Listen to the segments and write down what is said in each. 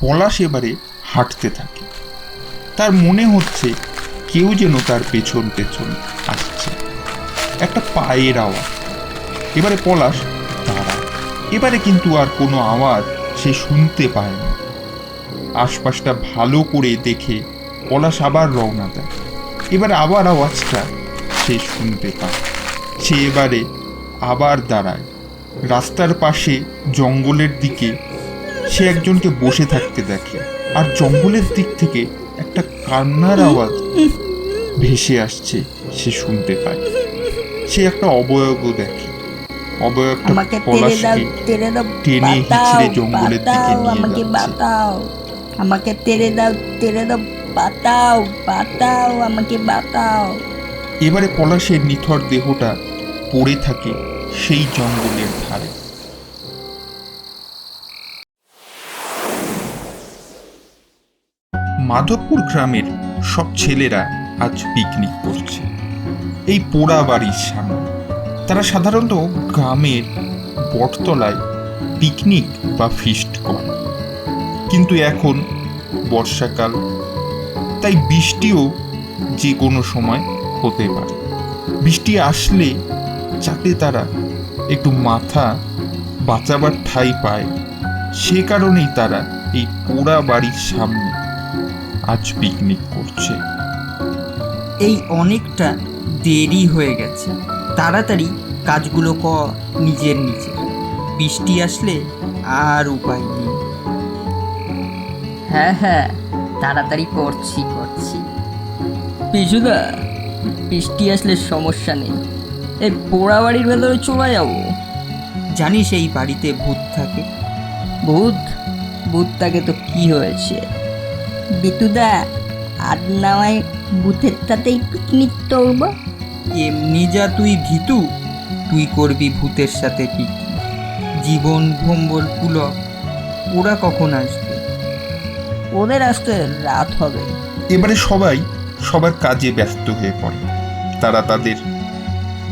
পলাশ এবারে হাঁটতে থাকে। তার মনে হচ্ছে কেউ যেন তার পেছন পেছন আসছে। একটা পায়ের আওয়াজ। এবারে পলাশ দাঁড়ায়। এবারে কিন্তু আর কোনো আওয়াজ সে শুনতে পায় না। আশপাশটা ভালো করে দেখে পলাশ আবার রওনা দেয়। এবারে আবার আওয়াজটা সে শুনতে পায়। সে এবারে আবার দাঁড়ায়। রাস্তার পাশে জঙ্গলের দিকে সে একজনকে বসে থাকতে দেখে আর জঙ্গলের দিক থেকে একটা কান্নার আওয়াজ ভেসে আসছে সে শুনতে পায়। সে একটা অবয়ব দেখে। অবয়বটা আমাকে দাও পলাশকে দাও টেনে বাঁচাও, হিচড়ে জঙ্গলের দিকে নিয়ে আমাকে যাচ্ছে। আমাকে তেরে দাও তেরে দাও বাঁচাও বাঁচাও আমাকে বাঁচাও এবারে পলাশের নিথর দেহটা পড়ে থাকে সেই জঙ্গলের ধারে। মাধবপুর গ্রামের সব ছেলেরা আজ পিকনিক করছে। এই পোড়া বাড়ির সামনে। তারা সাধারণত গ্রামের বটতলায় পিকনিক বা ফিস্ট করে। কিন্তু এখন বর্ষাকাল, তাই বৃষ্টিও যে কোনো সময় হতে পারে। বৃষ্টি আসলে যাতে তারা একটু মাথা বাঁচাবার ঠাঁই পায়, সে কারণেই তারা এই পোড়া বাড়ির সামনে আজ পিকনিক করছে। এই অনেকটা দেরি হয়ে গেছে। তাড়াতাড়ি কাজগুলো কর নিজের নিচে। বৃষ্টি আসলে আর উপায় নেই। হ্যাঁ হ্যাঁ তাড়াতাড়ি করছি করছি। পিছুদা বৃষ্টি আসলে সমস্যা নেই। এই পোড়া বাড়ির ভেতরে চলে যাব। জানিস এই বাড়িতে ভূত থাকে। ভূত? ভূত থাকে তো কি হয়েছে? বিতুদা আর নামায় বুথের সাথেই পিকনিক করব। এমনি যা তুই ভীতু তুই করবি ভূতের সাথে পিকনিক। জীবন ভম্বল পুলক ওরা কখন আসবে? ওদের আসতে রাত হবে। এবারে সবাই সবার কাজে ব্যস্ত হয়ে পড়ে। তারা তাদের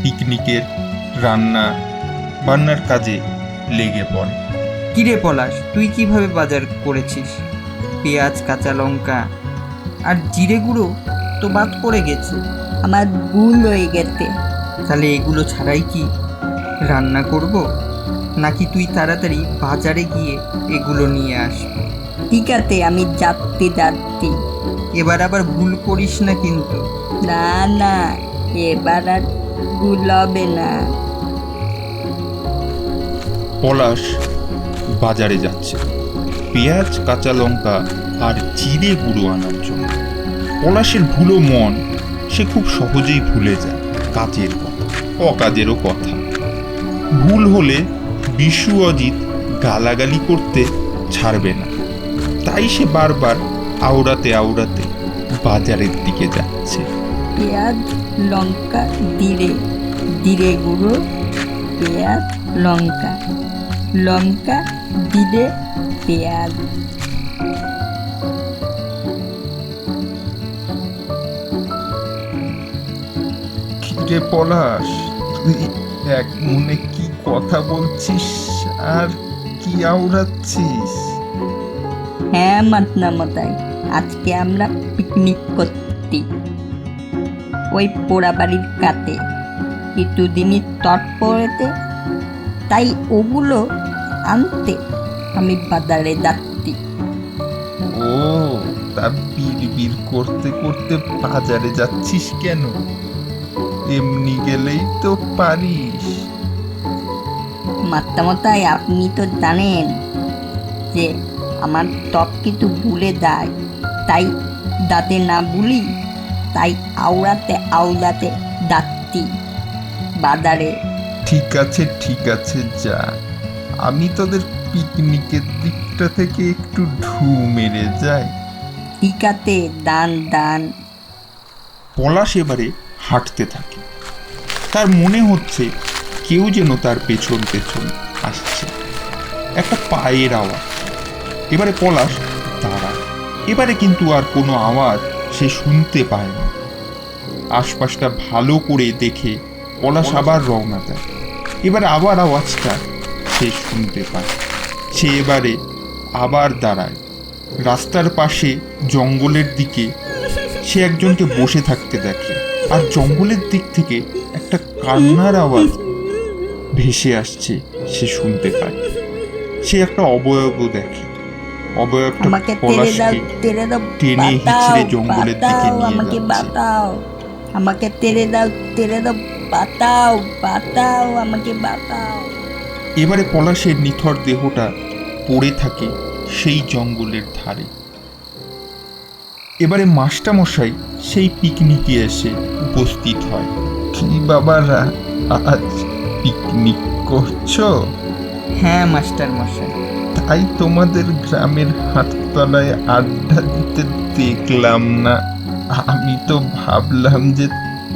পিকনিকের রান্না বান্নার কাজে লেগে পড়ে। কিরে পলাশ তুই কীভাবে বাজার করেছিস? পেঁয়াজ কাঁচা লঙ্কা আর জিরে গুঁড়ো তো বাদ পড়ে গেছে। আমার ভুল হয়ে গেছে। তাহলে এগুলো ছাড়াই কি রান্না করব? নাকি তুই তাড়াতাড়ি বাজারে গিয়ে এগুলো নিয়ে আসবি ঠিক আছে আমি যাচ্ছি যাচ্ছি। এবার আবার ভুল করিস না কিন্তু। না না এবার আর ভুল হবে না। পলাশ বাজারে যাচ্ছে। পেঁয়াজ, কাঁচা লঙ্কা আর জিরে গুঁড়ো আনার জন্য। পলাশের ভুলো মন, সে খুব সহজেই ভুলে যায় কাজের কথা, অকাজেরও কথা। ভুল হলে বিশু অজিত গালাগালি করতে ছাড়বে না। তাই সে বারবার আওড়াতে আওড়াতে বাজারের দিকে যাচ্ছে। পেঁয়াজ, লঙ্কা দিরে দিরে গুঁড়ো, পেঁয়াজ, লঙ্কা। লঙ্কা দিরে পেঁয়াজ কিরে পলাশ তুই এক মনে কি কথা বলছিস আর কি আওড়াচ্ছিস? হ্যাঁ মাতনা মতাই আজকে আমরা পিকনিক করতে ওই পোড়া বাড়ির কাতে কিছুদিনই তট পড়েতে তাই ওগুলো আনতে আমি বাজারে যাচ্ছি। ও তা বিড় করতে করতে বাজারে যাচ্ছিস কেন? এমনি গেলেই তো পারিস। মাত্রামতাই আপনি তো জানেন যে আমার ত্বক কিছু ভুলে যায়। তাই দাঁতে না ভুলি তাই আওড়াতে আওড়াতে যাচ্ছি বাজারে। ঠিক আছে ঠিক আছে যা। আমি তোদের পিকনিকের দিকটা থেকে একটু ঢু মেরে যায়। আছে দান দান। পলাশ এবারে হাঁটতে থাকে। তার মনে হচ্ছে কেউ যেন তার পেছন পেছন আসছে। একটা পায়ের আওয়াজ। এবারে পলাশ দাঁড়ায়। এবারে কিন্তু আর কোনো আওয়াজ সে শুনতে পায় না। আশপাশটা ভালো করে দেখে পলাশ আবার রওনা দেয়। এবারে আবার আওয়াজটা সে শুনতে পায়। সে এবারে আবার দাঁড়ায়। রাস্তার পাশে জঙ্গলের দিকে সে একজনকে বসে থাকতে দেখে আর জঙ্গলের দিক থেকে একটা কান্নার আওয়াজ ভেসে আসছে সে শুনতে পায়। সে একটা অবয়ব দেখে। অবয়বটা পলাশকে টেনে হিচড়ে জঙ্গলের দিকে নিয়ে আমাকে যাচ্ছে। আমাকে তেরে দাও তেরে দাও বাতাও বাতাও আমাকে বাতাও এবারে পলাশের নিথর দেহটা পড়ে থাকে সেই জঙ্গলের ধারে। এবারে মাস্টারমশাই সেই পিকনিকে এসে উপস্থিত হয়। কি বাবারা আজ পিকনিক করছ? হ্যাঁ মাস্টার মশাই তাই তোমাদের গ্রামের হাটতলায় আড্ডা দিতে দেখলাম না। আমি তো ভাবলাম যে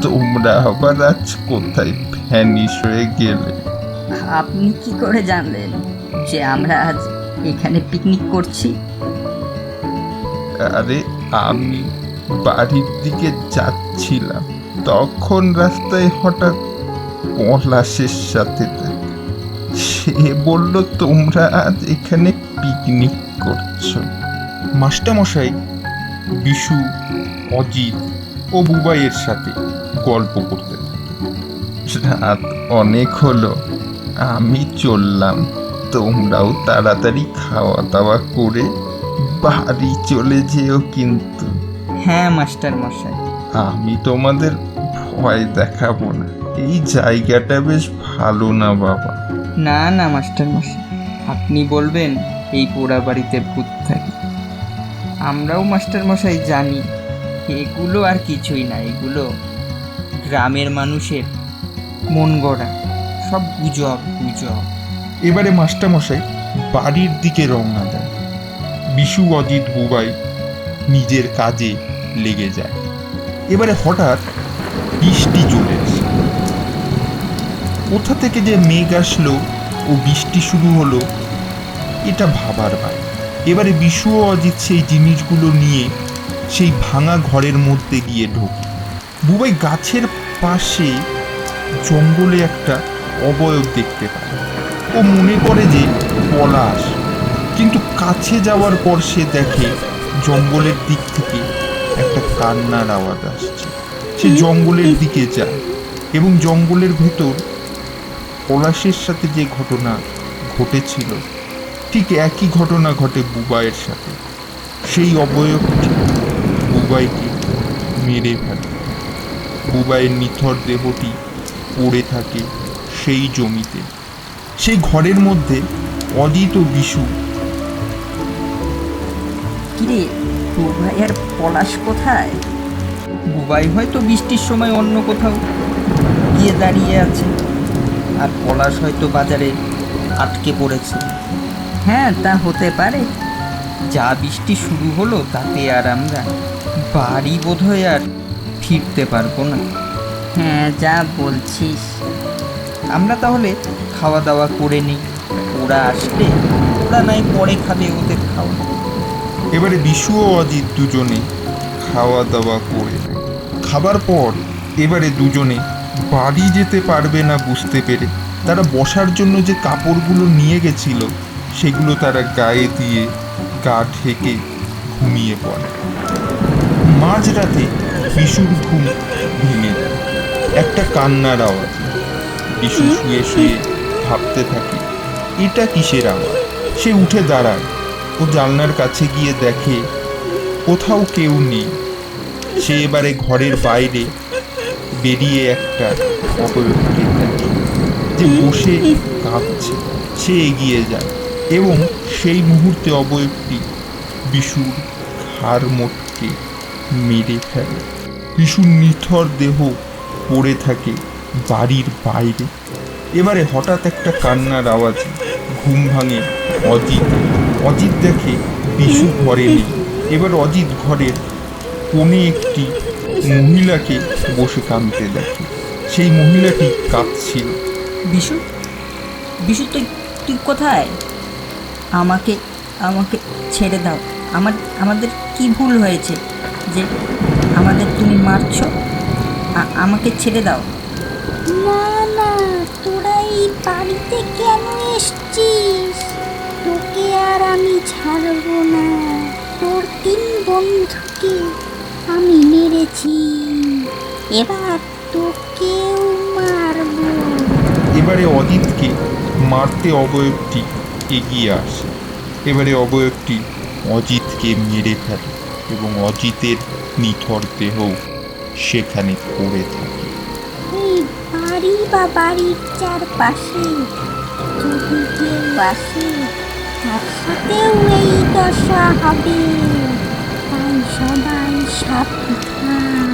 তোমরা আবার আজ কোথায় ভ্যানিশ হয়ে গেলে। আপনি কি করে জানলেন যে আমরা আজ এখানে পিকনিক করছি। আরে, আমি বাড়ির দিকে যাচ্ছিলাম। তখন রাস্তায় হঠাৎ পলাশের সাথে। সে বলল, তোমরা আজ এখানে পিকনিক করছ। মাস্টারমশাই, বিশু, অজিত ও বুবাইয়ের সাথে গল্প করতে রাত অনেক হলো, আমি চললাম। তোমরাও তাড়াতাড়ি খাওয়া দাওয়া করে বাড়ি চলে যেও কিন্তু। হ্যাঁ মাস্টার মশাই। আমি তোমাদের ভয় দেখাবো না। এই জায়গাটা বেশ ভালো না বাবা? না না মাস্টার মশাই। আপনি বলবেন এই পোড়া বাড়িতে ভূত থাকে। আমরাও মাস্টার মশাই জানি। এগুলো আর কিছুই না। এগুলো গ্রামের মানুষের মন গড়া সব গুজব গুজব। এবারে মাস্টারমশাই, বাড়ির দিকে রওনা দেয় বিশু, অজিত বুবাই নিজের কাজে লেগে যায়। এবারে হঠাৎ বৃষ্টি চলে আসে। কোথা থেকে যে মেঘ আসলো ও বৃষ্টি শুরু হলো, এটা ভাবার বাইরে এবারে বিশু ও অজিত সেই জিনিসগুলো নিয়ে সেই ভাঙা ঘরের মধ্যে গিয়ে ঢোকে। বুবাই গাছের পাশে জঙ্গলে একটা অবয়ব দেখতে পায়। ও মনে করে যে পলাশ। কিন্তু কাছে যাওয়ার পর সে দেখে জঙ্গলের দিক থেকে একটা কান্নার আওয়াজ আসছে। সে জঙ্গলের দিকে যায় এবং জঙ্গলের ভেতর পলাশের সাথে যে ঘটনা ঘটেছিল ঠিক একই ঘটনা ঘটে বুবাইয়ের সাথে। সেই অবয়বটি বুবাইকে মেরে ফেলে। বুবাইয়ের নিথর দেহটি পড়ে থাকে সেই জমিতে। সেই ঘরের মধ্যে অজিত ও বিশু। কিরে ভাই আর পলাশ কোথায়? বুবাই হয়তো বৃষ্টির সময় অন্য কোথাও গিয়ে দাঁড়িয়ে আছে আর পলাশ হয়তো বাজারে আটকে পড়েছে। হ্যাঁ তা হতে পারে। যা বৃষ্টি শুরু হলো তাতে আর আমরা বাড়ি বোধহয় আর ফিরতে পারব না। হ্যাঁ যা বলছিস। আমরা তাহলে খাওয়া দাওয়া করে নিই। ওরা আসলে ওরা নাই পরে খাবে ওদের খাওয়া। এবারে বিশু ও অজিত দুজনে খাওয়া দাওয়া করে নেয়। খাবার পর এবারে দুজনে বাড়ি যেতে পারবে না বুঝতে পেরে। তারা বসার জন্য যে কাপড়গুলো নিয়ে গেছিল সেগুলো তারা গায়ে দিয়ে গা ঢেকে ঘুমিয়ে পড়ে। মাঝরাতে বিশুর ঘুম ভেঙে যায়। একটা কান্নার আওয়াজ। বিশু শুয়ে শুয়ে ভাবতে থাকে, এটা কিসের আওয়াজ সে উঠে দাঁড়ায়, ও জানলার কাছে গিয়ে দেখে, কোথাও কেউ নেই। সে এবারে ঘরের বাইরে বেরিয়ে একটা অপয়বকে দেখে যে বসে কাঁদছে সে এগিয়ে যায় এবং সেই মুহূর্তে অবয়বটি বিশুর ঘাড় মোটকে মেরে ফেলে। বিশুর নিথর দেহ পড়ে থাকে বাড়ির বাইরে। এবারে হঠাৎ একটা কান্নার আওয়াজ, ঘুম ভাঙে। অজিত অজিত দেখে বিশু ঘরে নেই। এবার অজিত ঘরের কোণে একটি মহিলাকে বসে কাঁদতে দেখে। সেই মহিলাটি কাঁদছিল। বিশু বিশু, তুই তুই কোথায়? আমাকে আমাকে ছেড়ে দাও। আমার, আমাদের কি ভুল হয়েছে? যে আমাদের তুমি মারছো? আমাকে ছেড়ে দাও। না না, তোরা এই বাড়িতে কেন এসছিস? তোকে আর আমি ছাড়বো না। তোর তিন বন্ধুকে আমি মেরেছি। এবার তোকেও মারবো। এবারে অজিতকে মারতে অবয়বটি এগিয়ে আসে। এবারে অবয়বটি অজিতকে মেরে ফেলে এবং অজিতের নিথর দেহ সেখানে পড়ে থাকে। বাড়ি বা বাড়ির চারপাশে যদি কেউ আসে তার সাথেও এই দশা হবে। তাই সবাই সাবধান।